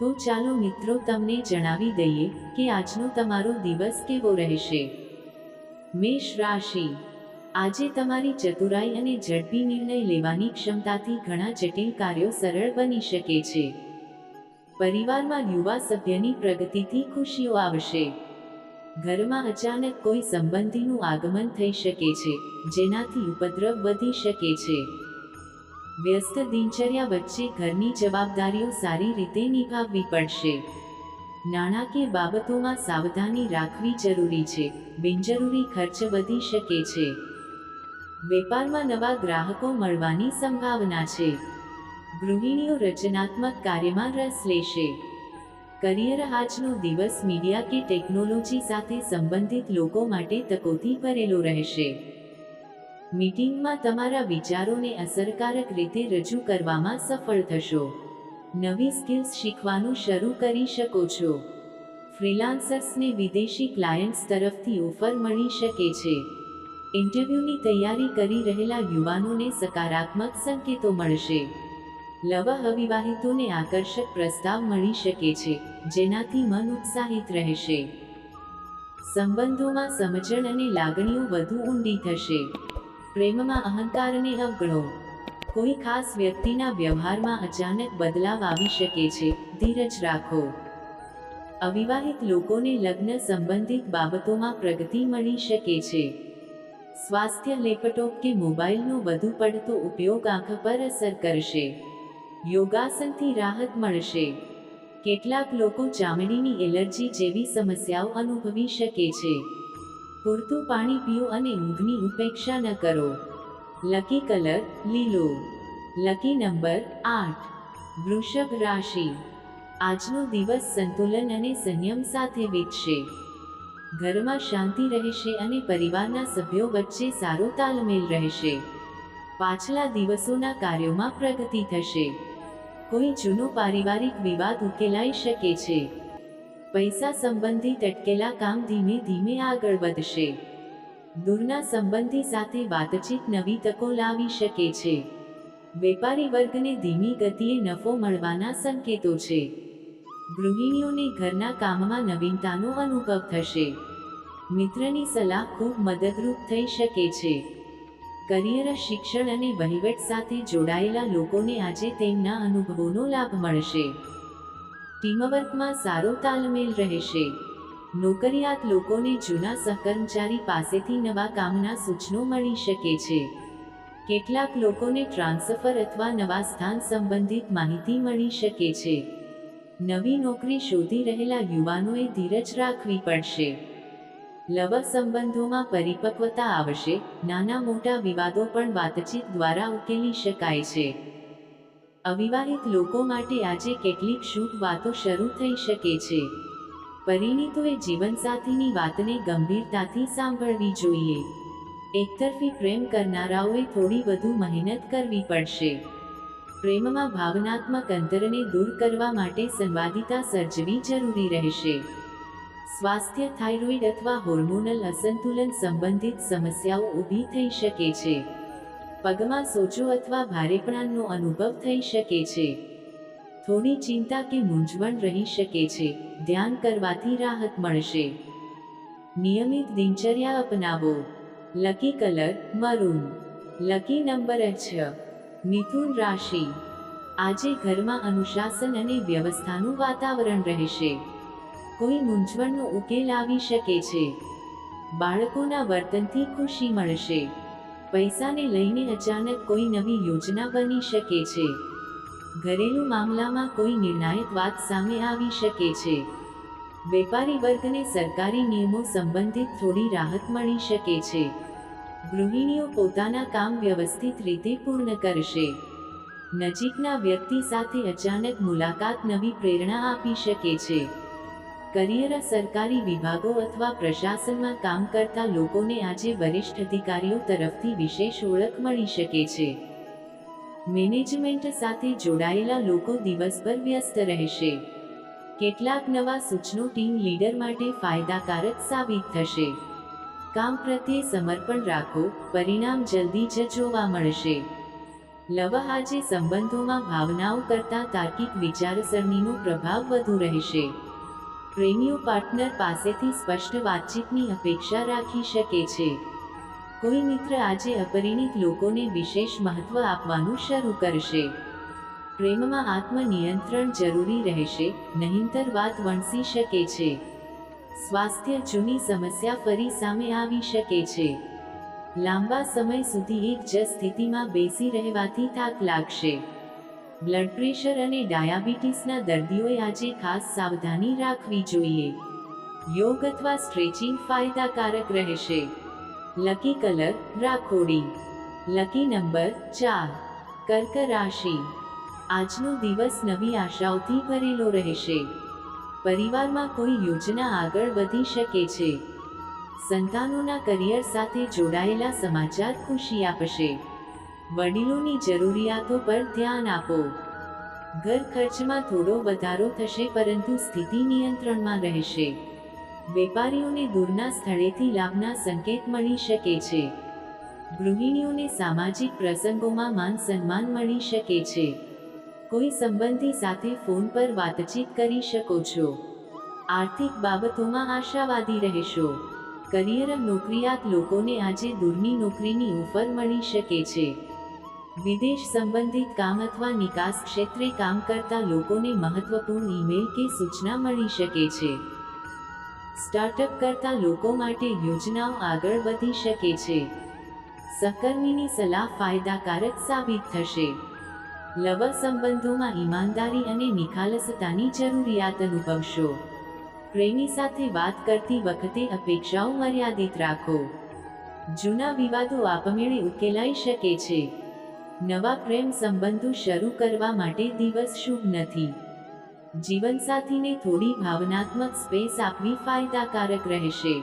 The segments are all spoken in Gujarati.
તો ચાલો મિત્રો તમને જણાવી દઈએ કે આજનો તમારો દિવસ કેવો રહેશે. મેષ રાશિ. આજે તમારી ચતુરાઈ અને ઝડપી નિર્ણય લેવાની ક્ષમતાથી ઘણા જટિલ કાર્યો સરળ બની શકે છે. પરિવારમાં યુવા સભ્યની પ્રગતિથી ખુશીઓ આવશે. ઘરમાં અચાનક કોઈ સંબંધીનું આગમન થઈ શકે છે, જેનાથી ઉપદ્રવ વધી શકે છે. વ્યસ્ત દિનચર્યા વચ્ચે ઘરની જવાબદારીઓ સારી રીતે નિભાવવી પડશે. નાણાકીય બાબતોમાં સાવધાની રાખવી જરૂરી છે. બિનજરૂરી ખર્ચ વધી શકે છે. વેપારમાં નવા ગ્રાહકો મળવાની સંભાવના છે. ગૃહિણીઓ રચનાત્મક કાર્યમાં રસ લેશે. કરિયર આજનો દિવસ મીડિયા કે ટેકનોલોજી સાથે સંબંધિત લોકો માટે તકોથી ભરેલો રહેશે. મીટિંગમાં તમારા વિચારોને અસરકારક રીતે રજૂ કરવામાં સફળ થશો. નવી સ્કિલ્સ શીખવાનું શરૂ કરી શકો છો. ફ્રીલાન્સર્સને વિદેશી ક્લાયન્ટ્સ તરફથી ઓફર મળી શકે છે. ઇન્ટરવ્યૂની તૈયારી કરી રહેલા યુવાનોને સકારાત્મક સંકેતો મળશે. લવ અવિવાહિતોને આકર્ષક પ્રસ્તાવ મળી શકે છે, જેનાથી મન ઉત્સાહિત રહેશે. સંબંધોમાં સમજણ અને લાગણીઓ વધુ ઊંડી થશે. પ્રેમમાં અહંકારને અવગણો. કોઈ ખાસ વ્યક્તિના વ્યવહારમાં અચાનક બદલાવ આવી શકે છે, ધીરજ રાખો. અવિવાહિત લોકોને લગ્ન સંબંધિત બાબતોમાં પ્રગતિ મળી શકે છે. સ્વાસ્થ્ય લેપટોપ કે મોબાઈલનો વધુ પડતો ઉપયોગ આંખ પર અસર કરશે. યોગાસનથી રાહત મળશે. કેટલાક લોકો ચામડીની એલર્જી જેવી સમસ્યાઓ અનુભવી શકે છે. પૂરતું પાણી પીઓ અને ઊંઘની ઉપેક્ષા ન કરો. લકી કલર લીલો. લકી નંબર આઠ. વૃષભ રાશિ. આજનો દિવસ સંતુલન અને સંયમ સાથે વીતશે. ઘરમાં શાંતિ રહેશે અને પરિવારના સભ્યો વચ્ચે સારો તાલમેલ રહેશે. પાછલા દિવસોના કાર્યોમાં પ્રગતિ થશે. કોઈ જૂનો પારિવારિક વિવાદ ઉકેલાઈ શકે છે. પૈસા સંબંધિત અટકેલા કામ ધીમે ધીમે આગળ વધશે. દૂરના સંબંધી સાથે વાતચીત નવી તકો લાવી શકે છે. વેપારી વર્ગને ધીમી ગતિએ નફો મળવાના સંકેતો છે. ગૃહિણીઓને ઘરના કામમાં નવીનતાનો અનુભવ થશે. મિત્રની સલાહ ખૂબ મદદરૂપ થઈ શકે છે. કરિયર, શિક્ષણ અને વહીવટ સાથે જોડાયેલા લોકોને આજે તેમના અનુભવોનો લાભ મળશે. ટીમવર્કમાં સારો તાલમેલ રહેશે. નોકરિયાત લોકોને જૂના સહકર્મચારી પાસેથી નવા કામના સૂચનો મળી શકે છે. કેટલાક લોકોને ટ્રાન્સફર અથવા નવા સ્થાન સંબંધિત માહિતી મળી શકે છે. નવી નોકરી શોધી રહેલા યુવાનોએ ધીરજ રાખવી પડશે. લવ સંબંધોમાં પરિપક્વતા આવશે. નાના મોટા વિવાદો પણ વાતચીત દ્વારા ઉકેલી શકાય છે. અવિવાહિત લોકો માટે આજે કેટલીક શુભ વાતો શરૂ થઈ શકે છે. પરિણીતોએ જીવનસાથીની વાતને ગંભીરતાથી સાંભળવી જોઈએ. એકતરફી પ્રેમ કરનારાઓએ થોડી વધુ મહેનત કરવી પડશે. પ્રેમમાં ભાવનાત્મક અંતરને દૂર કરવા માટે સંવાદિતા સર્જવી જરૂરી રહેશે. સ્વાસ્થ્ય થાઇરોઇડ અથવા હોર્મોનલ અસંતુલન સંબંધિત સમસ્યાઓ ઊભી થઈ શકે છે. પગમાં સોજો અથવા ભારેપણાનો અનુભવ થઈ શકે છે. થોડી ચિંતા કે મૂંઝવણ રહી શકે છે. ધ્યાન કરવાથી રાહત મળશે. નિયમિત દિનચર્યા અપનાવો. Lucky colour maroon lucky number છ મિથુન રાશિ. આજે ઘરમાં અનુશાસન અને વ્યવસ્થાનું વાતાવરણ રહેશે. કોઈ મૂંઝવણનો ઉકેલ આવી શકે છે. બાળકોના વર્તનથી ખુશી મળશે. પૈસાને લઈને અચાનક કોઈ નવી યોજના બની શકે છે. ઘરેલુ મામલામાં કોઈ નિર્ણાયક વાત સામે આવી શકે છે. વેપારી વર્ગને સરકારી નિયમો સંબંધિત થોડી રાહત મળી શકે છે. ગૃહિણીઓ પોતાના કામ વ્યવસ્થિત રીતે પૂર્ણ કરશે. નજીકના વ્યક્તિ સાથે અચાનક મુલાકાત નવી પ્રેરણા આપી શકે છે. કરિયર સરકારી વિભાગો અથવા પ્રશાસનમાં કામ કરતા લોકોને આજે વરિષ્ઠ અધિકારીઓ તરફથી વિશેષ ઓળખ મળી શકે છે. મેનેજમેન્ટ સાથે જોડાયેલા લોકો દિવસભર વ્યસ્ત રહેશે. કેટલાક નવા સૂચનો ટીમ લીડર માટે ફાયદાકારક સાબિત થશે. કામ પ્રત્યે સમર્પણ રાખો, પરિણામ જલ્દી જ જોવા મળશે. લવહ આજે સંબંધોમાં ભાવનાઓ કરતાં તાર્કિક વિચારસરણીનો પ્રભાવ વધુ રહેશે. પ્રેમીઓ પાર્ટનર પાસેથી સ્પષ્ટ વાતચીતની અપેક્ષા રાખી શકે છે. કોઈ મિત્ર આજે અપરિણિત લોકોને વિશેષ મહત્વ આપવાનું શરૂ કરશે. પ્રેમમાં આત્મનિયંત્રણ જરૂરી રહેશે, નહીંતર વાત વણસી શકે છે. સ્વાસ્થ્ય જૂની સમસ્યા ફરી સામે આવી શકે છે. લાંબા સમય સુધી એક જ સ્થિતિમાં બેસી રહેવાથી થાક લાગશે. બ્લડ પ્રેશર અને ડાયાબિટીસના દર્દીઓએ આજે ખાસ સાવધાની રાખવી જોઈએ. યોગ અથવા સ્ટ્રેચિંગ ફાયદાકારક રહેશે. લકી કલર, રાખોડી. લકી નંબર, ચાર. કર્ક રાશિ આજનો દિવસ નવી આશાઓથી ભરેલો રહેશે. પરિવારમાં કોઈ યોજના આગળ વધી શકે છે. સંતાનોના કરિયર સાથે જોડાયેલા સમાચાર ખુશી આપશે. વડીલોની જરૂરિયાતો પર ધ્યાન આપો. ઘર ખર્ચમાં થોડો વધારો થશે પરંતુ સ્થિતિ નિયંત્રણમાં રહેશે. વેપારીઓને દૂરના સ્થળેથી લાભના સંકેત મળી શકે છે. ગૃહિણીઓને સામાજિક પ્રસંગોમાં માન સન્માન મળી શકે છે. કોઈ સંબંધી સાથે ફોન પર વાતચીત કરી શકો છો. આર્થિક બાબતોમાં આશાવાદી રહેશો. કરિયર નોકરિયાત લોકોને આજે દૂરની નોકરીની ઓફર મળી શકે છે. વિદેશ સંબંધિત કામ અથવા નિકાસ ક્ષેત્રે કામ કરતા લોકોને મહત્વપૂર્ણ ઈમેલ કે સૂચના મળી શકે છે. સ્ટાર્ટઅપ કરતા લોકો માટે યોજનાઓ આગળ વધી શકે છે. સહકર્મીની સલાહ ફાયદાકારક સાબિત થશે. લવ સંબંધોમાં ઈમાનદારી અને નિખાલસતાની જરૂરિયાત અનુભવશો. પ્રેમી સાથે વાત કરતી વખતે અપેક્ષાઓ મર્યાદિત રાખો. જૂના વિવાદો આપમેળે ઉકેલાઈ શકે છે. નવા પ્રેમ સંબંધો શરૂ કરવા માટે દિવસ શુભ નથી. જીવનસાથીને થોડી ભાવનાત્મક સ્પેસ આપવી ફાયદાકારક રહેશે.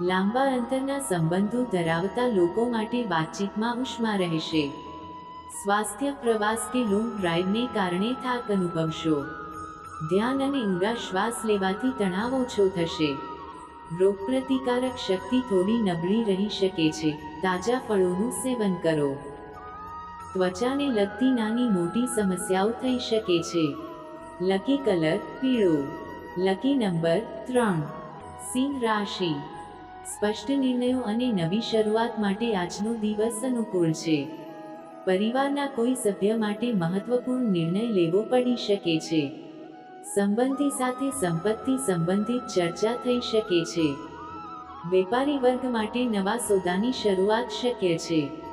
લાંબા અંતરના સંબંધો ધરાવતા લોકો માટે વાતચીતમાં ઉષ્મા રહેશે. સ્વાસ્થ્ય પ્રવાસ કે લોંગ ડ્રાઈવને કારણે થાક અનુભવશો. ધ્યાન અને ઊંડા શ્વાસ લેવાથી તણાવ ઓછો થશે. રોગપ્રતિકારક શક્તિ થોડી નબળી રહી શકે છે. તાજા ફળોનું સેવન કરો. ત્વચાને લગતી નાની મોટી સમસ્યાઓ થઈ શકે છે. લકી કલર પીળો. લકી નંબર ત્રણ. સિંહ રાશિ. સ્પષ્ટ નિર્ણયો અને નવી શરૂઆત માટે આજનો દિવસ અનુકૂળ છે. પરિવારના કોઈ સભ્ય માટે મહત્વપૂર્ણ નિર્ણય લેવો પડી શકે છે. સંબંધી સાથે સંપત્તિ સંબંધિત ચર્ચા થઈ શકે છે. વેપારી વર્ગ માટે નવા સોદાની શરૂઆત શક્ય છે.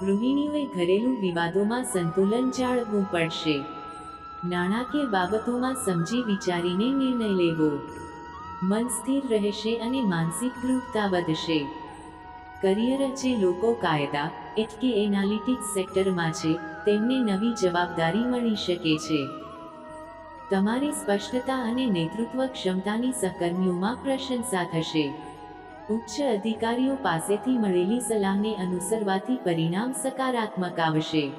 ગૃહિણીઓએ ઘરેલું વિવાદોમાં સંતુલન જાળવવું પડશે. નાણાકીય બાબતોમાં સમજી વિચારીને નિર્ણય લેવો. મન સ્થિર રહેશે અને માનસિક દૃઢતા વધશે. કરિયર જે લોકો કાયદા, એટલે એનાલિટિક્સ સેક્ટરમાં છે, તેમને નવી જવાબદારી મળી શકે છે. તમારી સ્પષ્ટતા અને નેતૃત્વ ક્ષમતાની સહકર્મીઓમાં પ્રશંસા થશે. ઉચ્ચ અધિકારીઓ પાસેથી મળેલી સલાહને અનુસરવાથી પરિણામ સકારાત્મક આવશે.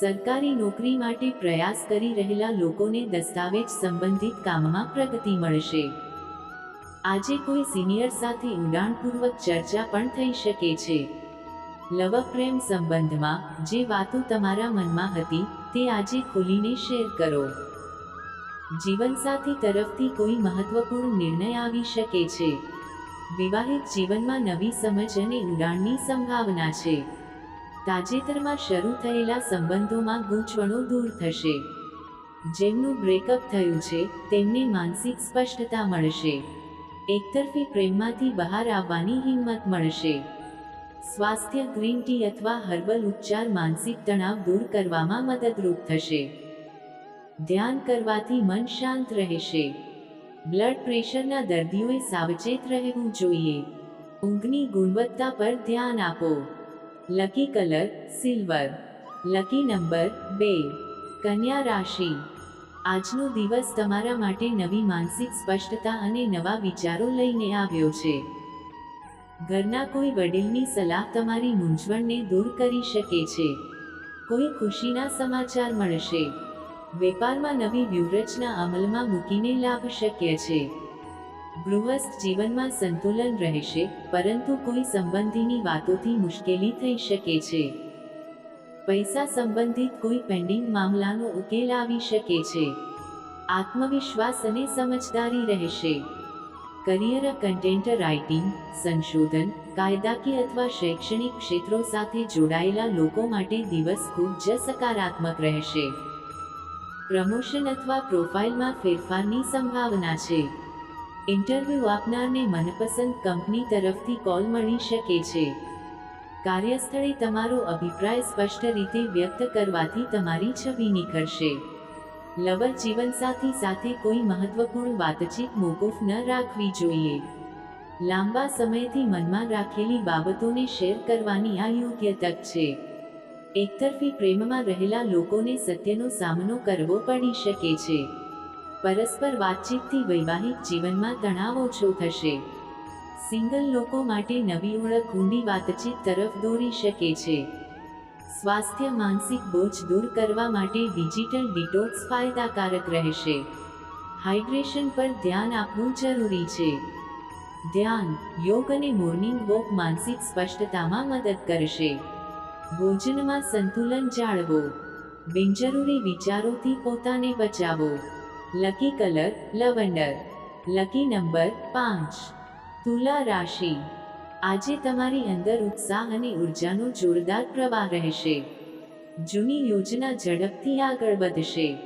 સરકારી નોકરી માટે પ્રયાસ કરી રહેલા લોકોને દસ્તાવેજ સંબંધિત કામમાં પ્રગતિ મળશે. આજે કોઈ સિનિયર સાથે ઊંડાણપૂર્વક ચર્ચા પણ થઈ શકે છે. લવ પ્રેમ સંબંધમાં જે વાતો તમારા મનમાં હતી, તે આજે ખુલીને શેર કરો. જીવનસાથી તરફથી કોઈ મહત્વપૂર્ણ નિર્ણય આવી શકે છે. વિવાહિત જીવનમાં નવી સમજ અને ઉડાણની સંભાવના છે. તાજેતરમાં શરૂ થયેલા સંબંધોમાં ગૂંચવણો દૂર થશે. જેમનું બ્રેકઅપ થયું છે, તેમને માનસિક સ્પષ્ટતા મળશે. એકતરફી પ્રેમમાંથી બહાર આવવાની હિંમત મળશે. સ્વાસ્થ્ય, ગ્રીન ટી અથવા હર્બલ ઉપચાર માનસિક તણાવ દૂર કરવામાં મદદરૂપ થશે. ધ્યાન કરવાથી મન શાંત રહેશે. બ્લડ પ્રેશરના દર્દીઓએ સાવચેત રહેવું જોઈએ. ઊંઘની ગુણવત્તા પર ધ્યાન આપો. Lucky colour silver lucky number બે. કન્યા રાશિ. આજનો દિવસ તમારા માટે નવી માનસિક સ્પષ્ટતા અને નવા વિચારો લઈને આવ્યો છે. ઘરના કોઈ વડીલની સલાહ તમારી મૂંઝવણને દૂર કરી શકે છે. કોઈ ખુશીના સમાચાર મળશે. વેપારમાં નવી વ્યૂહરચના અમલમાં મૂકીને લાભ શક્ય છે. ગૃહસ્થ જીવનમાં સંતુલન રહેશે, પરંતુ કોઈ સંબંધીની વાતોથી મુશ્કેલી થઈ શકે છે. પૈસા સંબંધિત કોઈ પેન્ડિંગ મામલાનો ઉકેલ આવી શકે છે. આત્મવિશ્વાસ અને સમજદારી રહેશે. કરિયર કન્ટેન્ટ રાઇટિંગ, સંશોધન, કાયદાકીય અથવા શૈક્ષણિક ક્ષેત્રો સાથે જોડાયેલા લોકો માટે દિવસ ખૂબ જ સકારાત્મક રહેશે. પ્રમોશન અથવા પ્રોફાઇલમાં ફેરફારની સંભાવના છે. ઇન્ટરવ્યૂ આપનારને મનપસંદ કંપની તરફથી કોલ મળી શકે છે. કાર્યસ્થળે તમારો અભિપ્રાય સ્પષ્ટ રીતે વ્યક્ત કરવાથી તમારી છબી નિખરશે લવર જીવનસાથી સાથે કોઈ મહત્વપૂર્ણ વાતચીત મોકૂફ ન રાખવી જોઈએ. લાંબા સમયથી મનમાં રાખેલી બાબતોને શેર કરવાની આ યોગ્ય તક છે. એકતરફી પ્રેમમાં રહેલા લોકોને સત્યનો સામનો કરવો પડી શકે છે. પરસ્પર વાતચીતથી વૈવાહિક જીવનમાં તણાવ ઓછો થશે. સિંગલ લોકો માટે નવી ઓળખ ઊંડી વાતચીત તરફ દોરી શકે છે. સ્વાસ્થ્ય માનસિક બોજ દૂર કરવા માટે ડિજિટલ ડિટોક્સ ફાયદાકારક રહેશે. હાઇડ્રેશન પર ધ્યાન આપવું જરૂરી છે. ધ્યાન, યોગ અને મોર્નિંગ વોક માનસિક સ્પષ્ટતામાં મદદ કરશે. ભોજનમાં સંતુલન જાળવો. બિનજરૂરી વિચારોથી પોતાને બચાવો. Lucky colour lavender lucky number પાંચ. તુલા રાશિ. આજે તમારી અંદર ઉત્સાહ અને ઉર્જાનો જોરદાર પ્રવાહ રહેશે. જૂની યોજના ઝડપથી આગળ વધશે.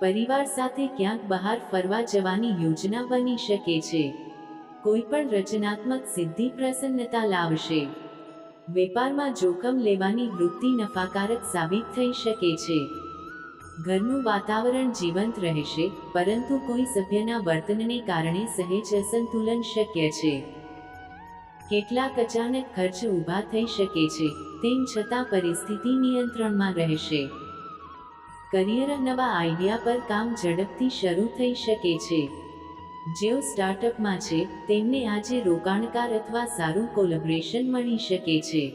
પરિવાર સાથે ક્યાંક બહાર ફરવા જવાની યોજના બની શકે છે. કોઈ પણ રચનાત્મક સિદ્ધિ પ્રસન્નતા લાવશે. વેપારમાં જોખમ લેવાની વૃત્તિ નફાકારક સાબિત થઈ શકે છે. ઘરનું વાતાવરણ જીવંત રહેશે, પરંતુ કોઈ સભ્યના વર્તનને કારણે સહેજ અસંતુલન શક્ય છે. કેટલાક અચાનક ખર્ચ ઊભા થઈ શકે છે, તેમ છતાં પરિસ્થિતિ નિયંત્રણમાં રહેશે. કરિયર નવા આઈડિયા પર કામ ઝડપથી શરૂ થઈ શકે છે. જેઓ સ્ટાર્ટઅપમાં છે, તેમને આજે રોકાણકાર અથવા સારું કોલેબોરેશન મળી શકે છે.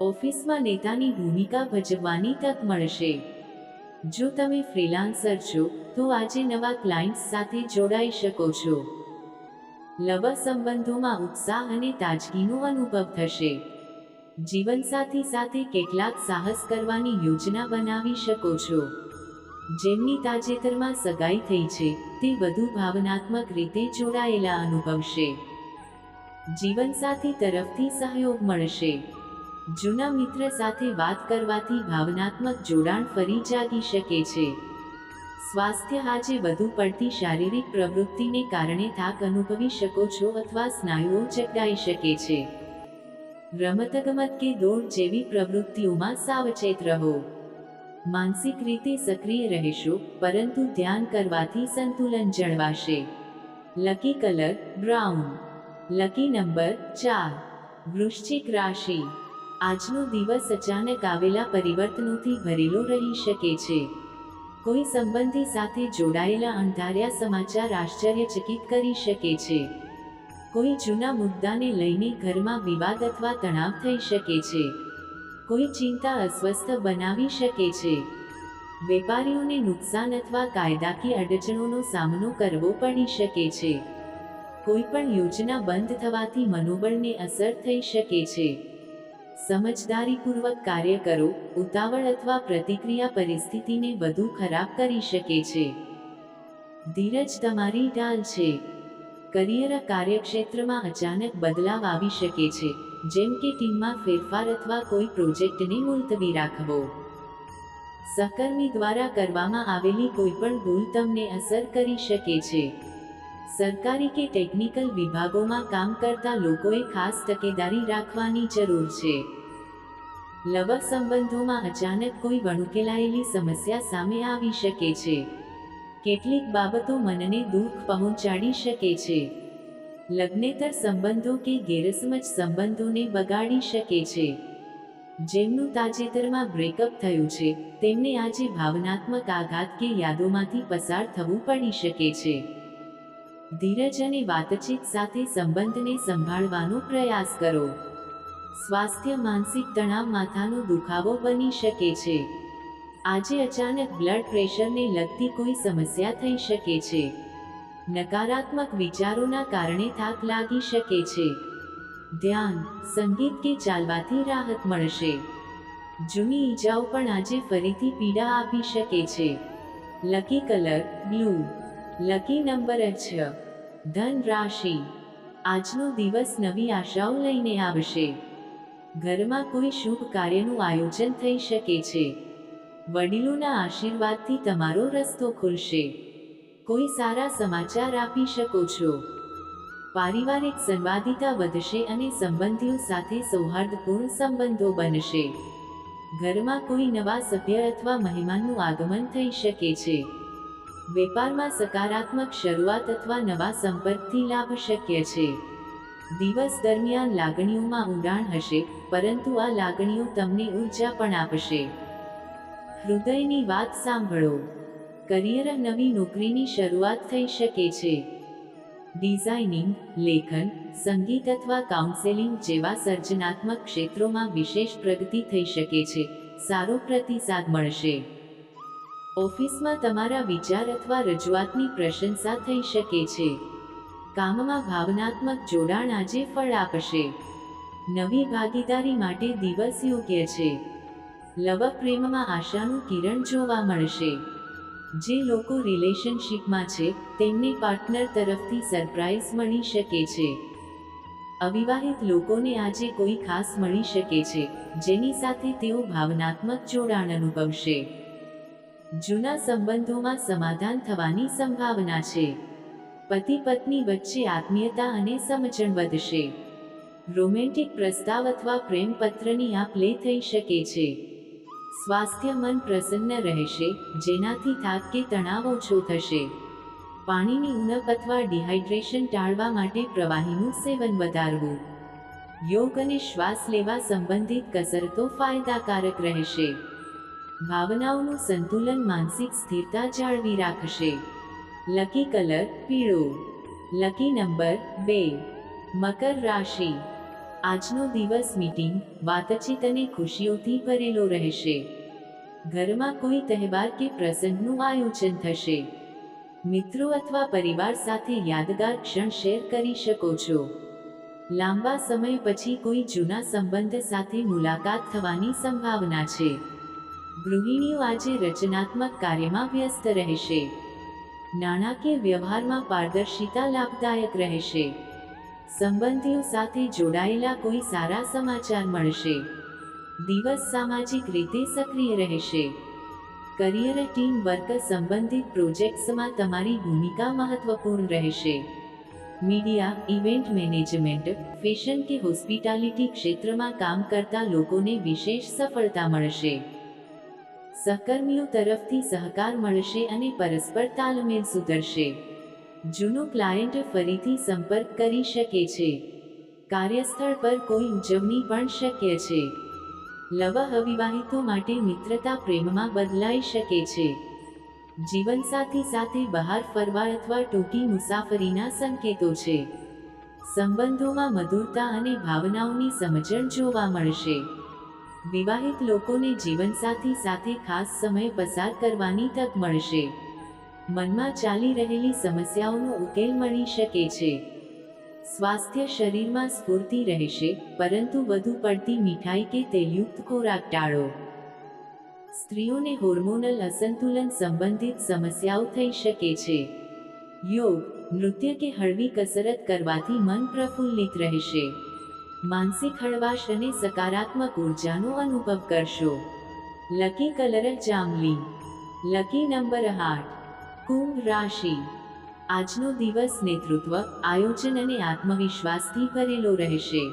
ઓફિસમાં નેતાની ભૂમિકા ભજવવાની તક મળશે. જો તમે ફ્રીલાન્સર છો, તો આજે નવા ક્લાયન્ટ્સ સાથે જોડાઈ શકો છો. લવ સંબંધોમાં ઉત્સાહ અને તાજગીનો અનુભવ થશે. જીવનસાથી સાથે કેટલાક સાહસ કરવાની યોજના બનાવી શકો છો. જેમની તાજેતરમાં સગાઈ થઈ છે, તે વધુ ભાવનાત્મક રીતે જોડાયેલા અનુભવશે. જીવનસાથી તરફથી સહયોગ મળશે. જૂના મિત્ર સાથે વાત કરવાથી ભાવનાત્મક જોડાણ ફરી જાગી શકે છે. સ્વાસ્થ્ય આજે વધુ પડતી શારીરિક પ્રવૃત્તિને કારણે થાક અનુભવી શકો છો અથવા સ્નાયુઓ ચકડાઈ શકે છે. રમતગમત કે દોડ જેવી પ્રવૃત્તિઓમાં સાવચેત રહો. માનસિક રીતે સક્રિય રહેશો, પરંતુ ધ્યાન કરવાથી સંતુલન જળવાશે. Lucky colour brown lucky number ચાર. વૃશ્ચિક રાશિ. આજનો દિવસ અચાનક આવેલા પરિવર્તનોથી ભરેલો રહી શકે છે. કોઈ સંબંધી સાથે જોડાયેલા અંધાર્યા સમાચાર આશ્ચર્યચકિત કરી શકે છે. કોઈ જૂના મુદ્દાને લઈને ઘરમાં વિવાદ અથવા તણાવ થઈ શકે છે. કોઈ ચિંતા અસ્વસ્થ બનાવી શકે છે. વેપારીઓને નુકસાન અથવા કાયદાકીય અડચણોનો સામનો કરવો પડી શકે છે. કોઈ પણ યોજના બંધ થવાથી મનોબળને અસર થઈ શકે છે. સમજદારીપૂર્વક કાર્ય કરો, ઉતાવળ અથવા પ્રતિક્રિયા પરિસ્થિતિને વધુ ખરાબ કરી શકે છે. ધીરજ તમારી ઢાલ છે. કરિયર કાર્યક્ષેત્રમાં અચાનક બદલાવ આવી શકે છે. જેમ કે ટીમમાં ફેરફાર અથવા કોઈ પ્રોજેક્ટને મુલતવી રાખવો. સહકર્મી દ્વારા કરવામાં આવેલી કોઈપણ ભૂલ તમને અસર કરી શકે છે. સરકારી કે ટેકનિકલ વિભાગોમાં કામ કરતા લોકોએ ખાસ તકેદારી રાખવાની જરૂર છે. લવક સંબંધોમાં અચાનક કોઈ વણુકેલાયેલી સમસ્યા સામે આવી શકે છે. કેટલીક બાબતો મનને દુઃખ પહોંચાડી શકે છે. લગ્નેતર સંબંધો કે ગેરસમજ સંબંધોને બગાડી શકે છે. જેમનું તાજેતરમાં બ્રેકઅપ થયું છે, તેમને આજે ભાવનાત્મક આઘાત કે યાદોમાંથી પસાર થવું પડી શકે છે. ધીરજ અને વાતચીત સાથે સંબંધને સંભાળવાનો પ્રયાસ કરો. સ્વાસ્થ્ય, માનસિક તણાવ માથાનો દુખાવો બની શકે છે. આજે અચાનક બ્લડ પ્રેશરને લગતી કોઈ સમસ્યા થઈ શકે છે. નકારાત્મક વિચારોના કારણે થાક લાગી શકે છે. ધ્યાન, સંગીત કે ચાલવાથી રાહત મળશે. જૂની ઈજાઓ પણ આજે ફરીથી પીડા આપી શકે છે. Lucky colour blue lucky number છ ધન રાશિ આજનો દિવસ નવી આશાઓ લઈને આવશે. ઘરમાં કોઈ શુભ કાર્યનું આયોજન થઈ શકે છે. વડીલોના આશીર્વાદથી તમારો રસ્તો ખુલશે. કોઈ સારા સમાચાર આપી શકો છો. પારિવારિક સંવાદિતા વધશે અને સંબંધીઓ સાથે સૌહાર્દપૂર્ણ સંબંધો બનશે. ઘરમાં કોઈ નવા સભ્ય અથવા મહેમાનનું આગમન થઈ શકે છે. વેપારમાં સકારાત્મક શરૂઆત અથવા નવા સંપર્કથી લાભ શક્ય છે. દિવસ દરમિયાન લાગણીઓમાં ઊંડાણ હશે, પરંતુ આ લાગણીઓ તમને ઊર્જા પણ આપશે. હૃદયની વાત સાંભળો. કરિયર નવી નોકરીની શરૂઆત થઈ શકે છે. ડિઝાઇનિંગ, લેખન, સંગીત અથવા કાઉન્સેલિંગ જેવા સર્જનાત્મક ક્ષેત્રોમાં વિશેષ પ્રગતિ થઈ શકે છે. સારો પ્રતિસાદ મળશે. ઓફિસમાં તમારા વિચાર અથવા રજૂઆતની પ્રશંસા થઈ શકે છે. કામમાં ભાવનાત્મક જોડાણ આજે ફળ આપશે. નવી ભાગીદારી માટે દિવસ યોગ્ય છે. લવ પ્રેમમાં આશાનું કિરણ જોવા મળશે. જે લોકો રિલેશનશિપમાં છે, તેમને પાર્ટનર તરફથી સરપ્રાઇઝ મળી શકે છે. અવિવાહિત લોકોને આજે કોઈ ખાસ મળી શકે છે, જેની સાથે તેઓ ભાવનાત્મક જોડાણ અનુભવશે. જૂના સંબંધોમાં સમાધાન થવાની સંભાવના છે. પતિ પત્ની વચ્ચે આત્મીયતા અને સમજણ વધશે. રોમેન્ટિક પ્રસ્તાવ અથવા પ્રેમ પત્રની આપ લે થઈ શકે છે. સ્વાસ્થ્ય મન પ્રસન્ન રહેશે, જેનાથી થાક કે તણાવ ઓછો થશે. પાણીની ઉણપ અથવા ડિહાઇડ્રેશન ટાળવા માટે પ્રવાહીનું સેવન વધારવું. યોગ અને શ્વાસ લેવા સંબંધિત કસરતો ફાયદાકારક રહેશે. ભાવનાઓનું સંતુલન માનસિક સ્થિરતા જાળવી રાખશે. લકી કલર પીળો. લકી નંબર બે. મકર રાશિ. આજનો દિવસ મીટિંગ વાતચીત અને ખુશીઓથી ભરેલો રહેશે. ઘરમાં કોઈ તહેવાર કે પ્રસંગનું આયોજન થશે. મિત્રો અથવા પરિવાર સાથે યાદગાર ક્ષણ શેર કરી શકો છો. લાંબા સમય પછી કોઈ જૂના સંબંધ સાથે મુલાકાત થવાની સંભાવના છે. ગૃહિણીઓ આજે રચનાત્મક કાર્યમાં વ્યસ્ત રહેશે. નાણાકીય વ્યવહારમાં પારદર્શિતા લાભદાયક રહેશે. સંબંધીઓ સાથે જોડાયેલા કોઈ સારા સમાચાર મળશે. દિવસ સામાજિક રીતે સક્રિય રહેશે. કરિયર ટીમ વર્ક સંબંધિત પ્રોજેક્ટ્સમાં તમારી ભૂમિકા મહત્વપૂર્ણ રહેશે. મીડિયા, ઇવેન્ટ મેનેજમેન્ટ, ફેશન કે હોસ્પિટાલિટી ક્ષેત્રમાં કામ કરતા લોકોને વિશેષ સફળતા મળશે. સહકર્મીઓ તરફથી સહકાર મળશે અને પરસ્પર તાલમેલ સુધરશે. જૂનો ક્લાયન્ટ ફરીથી સંપર્ક કરી શકે છે. કાર્યસ્થળ પર કોઈ ઉજવણી પણ શક્ય છે. લવ અવિવાહિતો માટે મિત્રતા પ્રેમમાં બદલાઈ શકે છે. જીવનસાથી સાથે બહાર ફરવા અથવા ટૂંકી મુસાફરીના સંકેતો છે. સંબંધોમાં મધુરતા અને ભાવનાઓની સમજણ જોવા મળશે. વિવાહિત લોકોને જીવનસાથી સાથે ખાસ સમય પસાર કરવાની તક મળશે. મનમાં ચાલી રહેલી સમસ્યાઓનો ઉકેલ મળી શકે છે. સ્વાસ્થ્ય શરીરમાં સ્ફૂર્તિ રહેશે, પરંતુ વધુ પડતી મીઠાઈ કે તેલયુક્ત ખોરાક ટાળો. સ્ત્રીઓને હોર્મોનલ અસંતુલન સંબંધિત સમસ્યાઓ થઈ શકે છે. યોગ, નૃત્ય કે હળવી કસરત કરવાથી મન પ્રફુલ્લિત રહેશે. માનસિક હળવાશ અને સકારાત્મક ઉર્જાનો અનુભવ કરશો. લકી કલર જાંબલી લકી નંબર આઠ. કુંભ રાશિ. આજનો દિવસ નેતૃત્વ, આયોજન અને આત્મવિશ્વાસથી ભરેલો રહેશે.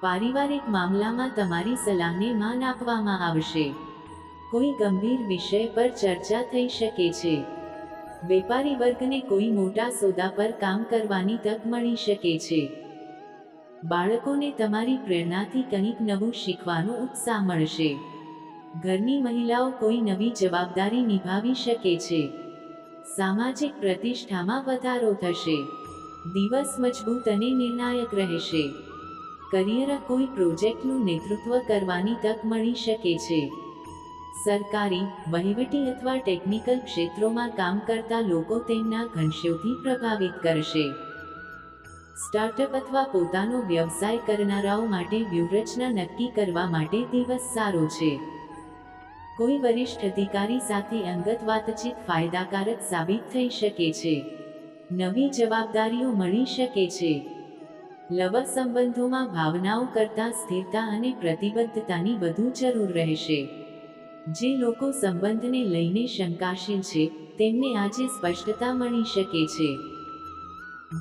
પારિવારિક મામલામાં તમારી સલાહને માન આપવામાં આવશે. કોઈ ગંભીર વિષય પર ચર્ચા થઈ શકે છે. વેપારી વર્ગને કોઈ મોટા સોદા પર કામ કરવાની તક મળી શકે છે. બાળકોને તમારી પ્રેરણાથી કંઈક નવું શીખવાનો ઉત્સાહ મળશે. ઘરની મહિલાઓ કોઈ નવી જવાબદારી નિભાવી શકે છે. સામાજિક પ્રતિષ્ઠામાં વધારો થશે. દિવસ મજબૂત અને નિર્ણાયક રહેશે. કરિયર કોઈ પ્રોજેક્ટનું નેતૃત્વ કરવાની તક મળી શકે છે. સરકારી, વહીવટી અથવા ટેકનિકલ ક્ષેત્રોમાં કામ કરતા લોકો તેમના ઘનશ્યોથી પ્રભાવિત કરશે. સ્ટાર્ટઅપ અથવા પોતાનો વ્યવસાય કરનારાઓ માટે વ્યૂહરચના નક્કી કરવા માટે દિવસ સારો છે. કોઈ વરિષ્ઠ અધિકારી સાથે અંગત વાતચીત ફાયદાકારક સાબિત થઈ શકે છે. નવી જવાબદારીઓ મળી શકે છે. લવ સંબંધોમાં ભાવનાઓ કરતાં સ્થિરતા અને પ્રતિબદ્ધતાની વધુ જરૂર રહેશે. જે લોકો સંબંધને લઈને શંકાશીલ છે, તેમને આજે સ્પષ્ટતા મળી શકે છે.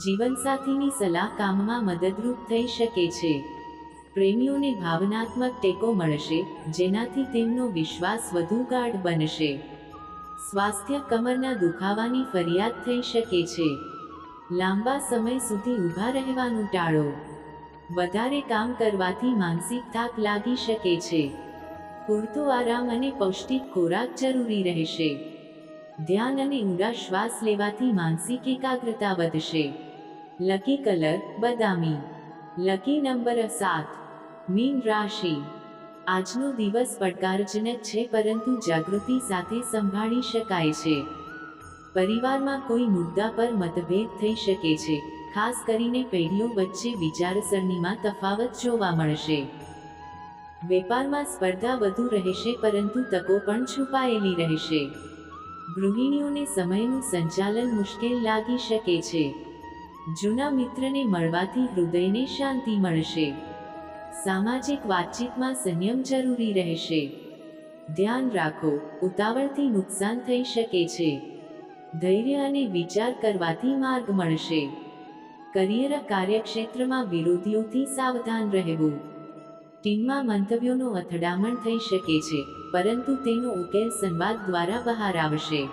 જીવનસાથીની સલાહ કામમાં મદદરૂપ થઈ શકે છે. પ્રેમીઓને ભાવનાત્મક ટેકો મળશે, જેનાથી તેમનો વિશ્વાસ વધુ ગાઢ બનશે. સ્વાસ્થ્ય કમરના દુખાવાની ફરિયાદ થઈ શકે છે. લાંબા સમય સુધી ઊભા રહેવાનું ટાળો. વધારે કામ કરવાથી માનસિક થાક લાગી શકે છે. પૂરતો આરામ અને પૌષ્ટિક ખોરાક જરૂરી રહેશે. ધ્યાન અને ઊંડા શ્વાસ લેવાથી માનસિક એકાગ્રતા વધશે. લકી કલર બદામી. લકી નંબર સાત. મીન રાશિ. આજનો દિવસ પડકારજનક છે પરંતુ જાગૃતિ સાથે સંભાળી શકાય છે. પરિવારમાં કોઈ મુદ્દા પર મતભેદ થઈ શકે છે, ખાસ કરીને પેઢીઓ વચ્ચે વિચારસરણીમાં તફાવત જોવા મળશે. વેપારમાં સ્પર્ધા વધુ રહેશે પરંતુ તકો પણ છુપાયેલી રહેશે. ગૃહિણીઓને સમયનું સંચાલન મુશ્કેલ લાગી શકે છે. જૂના મિત્રને મળવાથી હૃદયને શાંતિ મળશે. સામાજિક વાતચીતમાં સંયમ જરૂરી રહેશે. ધ્યાન રાખો, ઉતાવળથી નુકસાન થઈ શકે છે. ધૈર્ય અને વિચાર કરવાથી માર્ગ મળશે. કરિયર કાર્યક્ષેત્રમાં વિરોધીઓથી સાવધાન રહેવું. ટીમમાં મંતવ્યોનો અથડામણ થઈ શકે છે, પરંતુ તેનો ઉકેલ સંવાદ દ્વારા બહાર આવશે.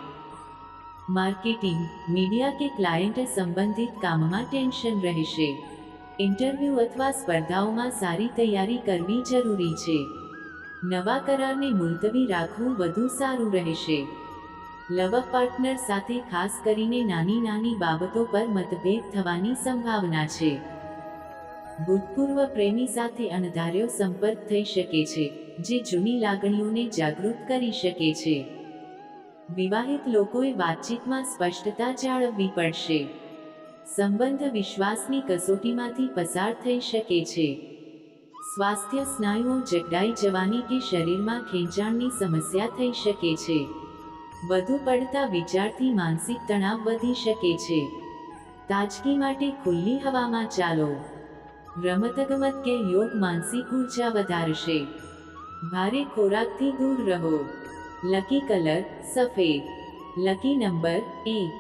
માર્કેટિંગ, મીડિયા કે ક્લાયન્ટ સંબંધિત કામમાં ટેન્શન રહેશે. ઇન્ટરવ્યૂ અથવા સ્પર્ધાઓમાં સારી તૈયારી કરવી જરૂરી છે. નવા કરારને મુલતવી રાખવું વધુ સારું રહેશે. લવ પાર્ટનર સાથે ખાસ કરીને નાની નાની બાબતો પર મતભેદ થવાની સંભાવના છે. ભૂતપૂર્વ પ્રેમી સાથે અણધાર્યો સંપર્ક થઈ શકે છે, જે જૂની લાગણીઓને જાગૃત કરી શકે છે. વિવાહિત લોકોએ વાતચીતમાં સ્પષ્ટતા જાળવવી પડશે. સંબંધ વિશ્વાસની કસોટીમાંથી પસાર થઈ શકે છે. સ્વાસ્થ્ય સ્નાયુઓ જગડાઈ જવાની કે શરીરમાં ખેંચાણની સમસ્યા થઈ શકે છે. વધુ પડતા વિચારથી માનસિક તણાવ વધી શકે છે. તાજગી માટે ખુલ્લી હવામાં ચાલો. રમતગમત કે યોગ માનસિક ઊર્જા વધારશે. ભારે ખોરાકથી દૂર રહો. લકી કલર, સફેદ. લકી નંબર, એક.